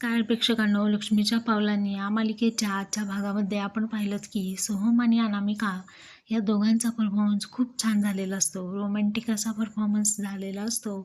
काय प्रेक्षकांनो लक्ष्मीच्या पावलांनी या मालिकेच्या आजच्या भागामध्ये आपण पाहिलं की सोहम आणि अनामिका या दोघांचा परफॉर्मन्स खूप छान झालेला असतो. रोमॅन्टिक असा परफॉर्मन्स झालेला असतो.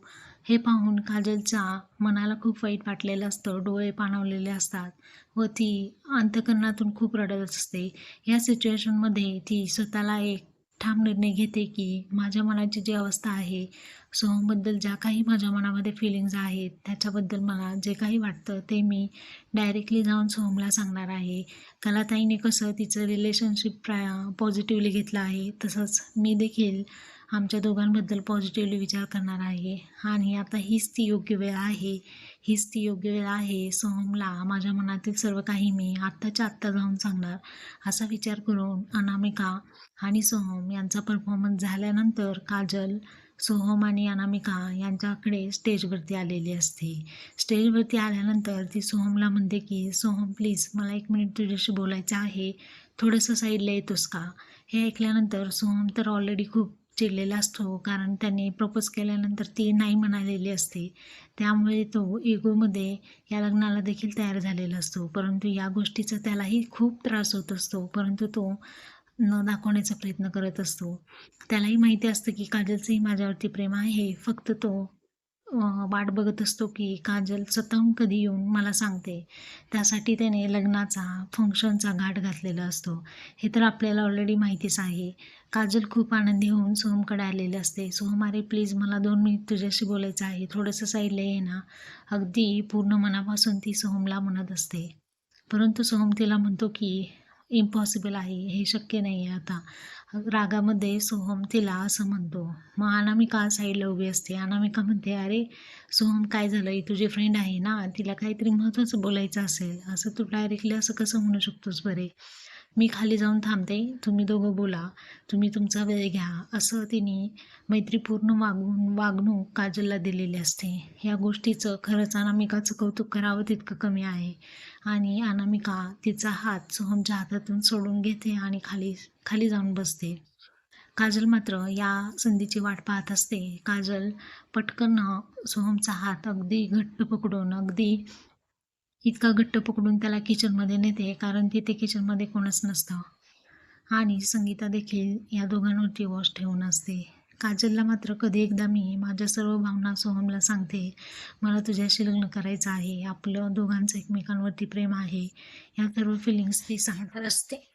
हे पाहून काजलच्या मनाला खूप वाईट वाटलेलं असतं. डोळे पाणवलेले असतात व ती अंतकरणातून खूप रडत असते. या सिच्युएशनमध्ये ती स्वतःला एक ठाम निर्णय घेते की माझ्या मनाची जी अवस्था आहे सोहमबद्दल ज्या काही माझ्या मनामध्ये फिलिंग्ज आहेत त्याच्याबद्दल मला जे काही वाटतं ते मी डायरेक्टली जाऊन सोहमला सांगणार आहे. कलाताईने कसं तिचं रिलेशनशिप प्रा पॉझिटिव्हली घेतलं आहे तसंच मी देखील आमच्या दोघांबद्दल पॉझिटिव्हली विचार करणार आहे. आणि आता हीच ती योग्य वेळ आहे. हीच ती योग्य वेळ आहे. सोहमला माझ्या मनातील सर्व काही मी आत्ताच्या आत्ता जाऊन सांगणार. असा विचार करून अनामिका आणि सोहम यांचा परफॉर्मन्स झाल्यानंतर काजल सोहम आणि अनामिका यांच्याकडे स्टेजवरती आलेली असते. स्टेजवरती आल्यानंतर ती सोहमला म्हणते की सोहम प्लीज मला एक मिनिट तुझ्याशी बोलायचं आहे. थोडंसं साईडला येतोस का? हे ऐकल्यानंतर सोहम तर ऑलरेडी खूप चिडलेला असतो. कारण त्यांनी प्रपोज केल्यानंतर ती नाही म्हणालेली असते. त्यामुळे तो इगोमध्ये या लग्नाला देखील तयार झालेला असतो. परंतु या गोष्टीचा त्यालाही खूप त्रास होत असतो. परंतु तो न दाखवण्याचा प्रयत्न करत असतो. त्यालाही माहिती असतं की काजलचंही माझ्यावरती प्रेम आहे. फक्त तो वाट बघत असतो की काजल स्वतःहून कधी येऊन मला सांगते. त्यासाठी त्याने लग्नाचा फंक्शनचा घाट घातलेला असतो. हे तर आपल्याला ऑलरेडी माहितीच आहे. काजल खूप आनंदी होऊन सोहमकडे आलेले असते. सोहम अरे प्लीज मला दोन मिनिट तुझ्याशी बोलायचं आहे. थोडंसं साईडला ये ना. अगदी पूर्ण मनापासून ती सोहमला म्हणत असते. परंतु सोहम तिला म्हणतो की इम्पॉसिबल आहे हे शक्य नाही आहे आता. रागामध्ये सोहम तिला असं म्हणतो मग अनामिका साईडला उभी असते. अनामिका म्हणते अरे सोहम काय झालं ही तुझी फ्रेंड आहे ना? तिला काहीतरी महत्त्वाचं बोलायचं असेल असं तू डायरेक्टली असं कसं म्हणू शकतोस बरे? मी खाली जाऊन थांबते. तुम्ही दोघं बोला. तुम्ही तुमचा वेळ घ्या. असं तिने मैत्रीपूर्ण वागून वागणूक काजलला दिलेली असते. या गोष्टीचं खरंच अनामिकाचं कौतुक करावं तितकं कमी आहे. आणि अनामिका तिचा हात सोहमच्या हातातून सोडून घेते आणि खाली खाली जाऊन बसते. काजल मात्र या संधीची वाट पाहत असते. काजल पटकन सोहमचा हात अगदी घट्ट पकडून अगदी इतका घट्ट पकडून त्याला किचनमध्ये नेते कारण तिथे किचनमध्ये कोणच नसतं. आणि संगीता देखील या दोघांवरती वॉश ठेवून असते. काजलला मात्र कधी एकदा मी माझ्या सर्व भावना सोहमला सांगते मला तुझ्याशी लग्न करायचं आहे. आपलं दोघांचं एकमेकांवरती प्रेम आहे. या सर्व फिलिंग्स ती सांगत असते.